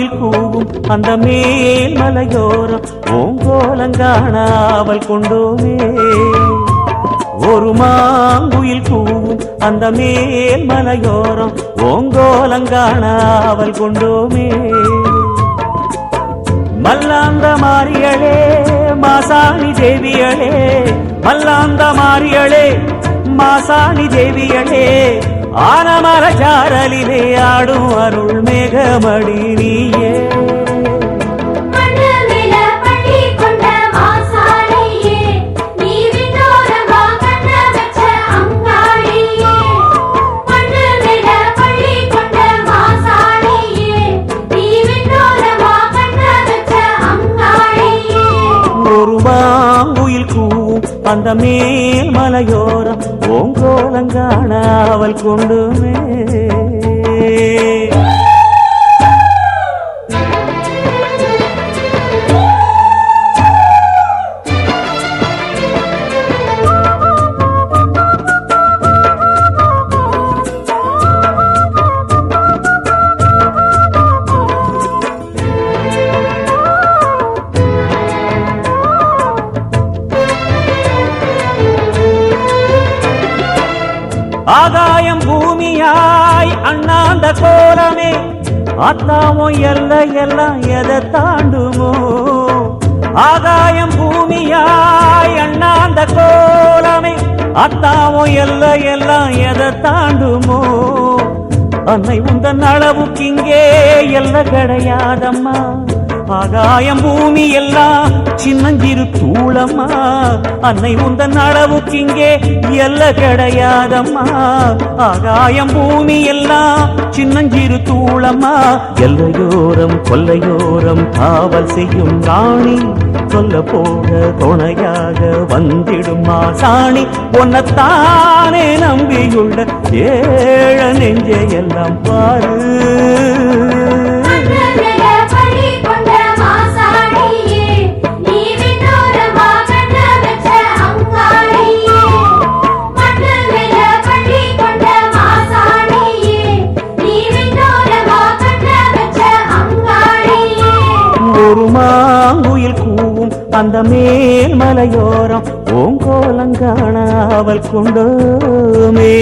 மாங்குயில் கூவும் அந்த மேல் மலையோரம். ஓங்கோலங்காணாவல் கொண்டோமே. ஒரு மாங்குயில் கூவும் அந்த மேல் மலையோரம். ஓங்கோலங்காணாவல் கொண்டோமே. மல்லாந்த மாரியளே மாசாணி தேவியளே. மல்லாந்த மாரியளே மாசாணி தேவியளே. ஆனமர சாரலிலே ஆடும் அருள் மேகமடி நீயே அந்த மேல் மலையோரம் ஓங்கோலங்காணாவல் கொண்டுமே. கோலமே ஆத்தாமோ எல்ல எல்லாம் எதை தாண்டுமோ? ஆகாயம் பூமியாய் அண்ணாந்த கோலமே. அத்தாமோ எல்ல எல்லாம் எதை தாண்டுமோ? அன்னை உந்தன் அளவுக்கு இங்கே எல்ல கிடையாதம்மா. ஆகாயம் பூமி எல்லாம் சின்னஞ்சிறு தூளம்மா. அன்னை உந்தன் அளவுக்கு இங்கே எல்ல கிடையாதம்மா. ஆகாயம் பூமி எல்லாம் சின்னஞ்சிறு தூளம்மா. எல்லையோரம் கொல்லையோரம் காவல் செய்யும் ராணி. சொல்ல போக துணையாக வந்திடுமா சாணி. உன்னைத்தானே நம்பியுள்ள ஏழ நெஞ்சையெல்லாம் பாரு. அந்த மேல் மலையோரம் ஓங்கோலங்கான அவள் கொண்டோமே.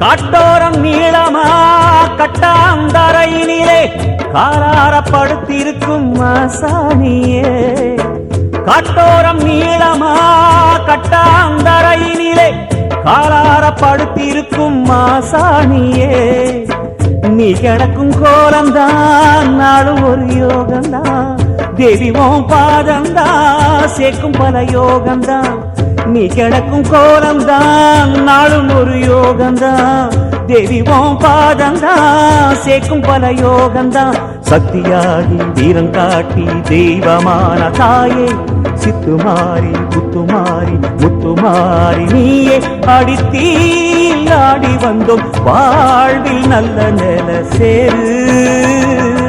காட்டோரம் நீளமா கட்டாந்தரையினிலே காராரப்படுத்திருக்கும் மாசாணியே காட்டோரம் நீளமா கட்டாந்தரையினிலே காராரப்படுத்திருக்கும் மாசாணியே நீ கிடக்கும் கோலம்தான் நாளும் ஒரு யோகம்தான். தேவிவோம் பாதம்தான் சேர்க்கும் பல யோகம்தான். நீ கிடக்கும் கோலம்தான் நாளும் ஒரு யோகம்தான். தேவிவோம் பாதம்தான் சேர்க்கும் பல யோகம்தான். சக்தியாகி வீரம் காட்டி தெய்வமான தாயே சித்துமாரி புத்துமாரி முத்துமாரி நீயே. அடித்தீல் ஆடி வந்தோம் வாழ்வில் நல்ல நில சேரு.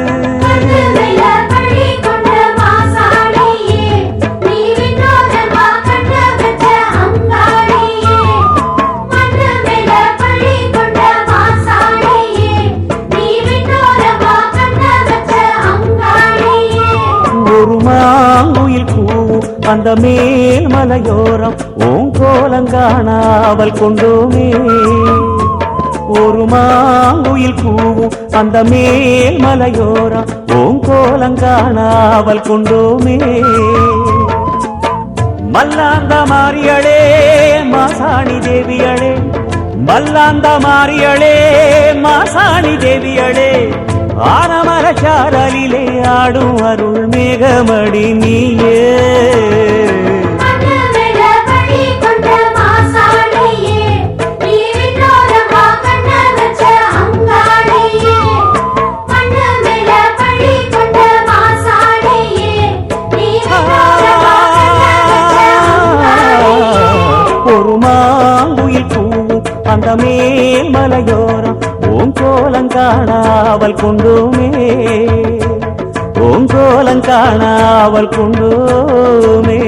வந்த மேல் மலையோரம் ஓங்கோலங்காணாவல் கொண்டோமே. ஒரு மாங்குயில் பூவும் அந்த மேல் மலையோரம் ஓங்கோலங்காணாவல் கொண்டோமே. மல்லாந்த மாரியளே மாசாணி தேவியளே. மல்லாந்த மாரியளே மாசாணி தேவியளே. ஆனமரச்சாரலிலே ஆடும் அருள் மேகமடி நீயே. ஒரு மாங்குயில் பூவும் அந்த மேல் மலையோரம். ஓங்கோலங்காணாவல் கொண்டோமே ஓங்கோலங்காணாவல் கொண்டோமே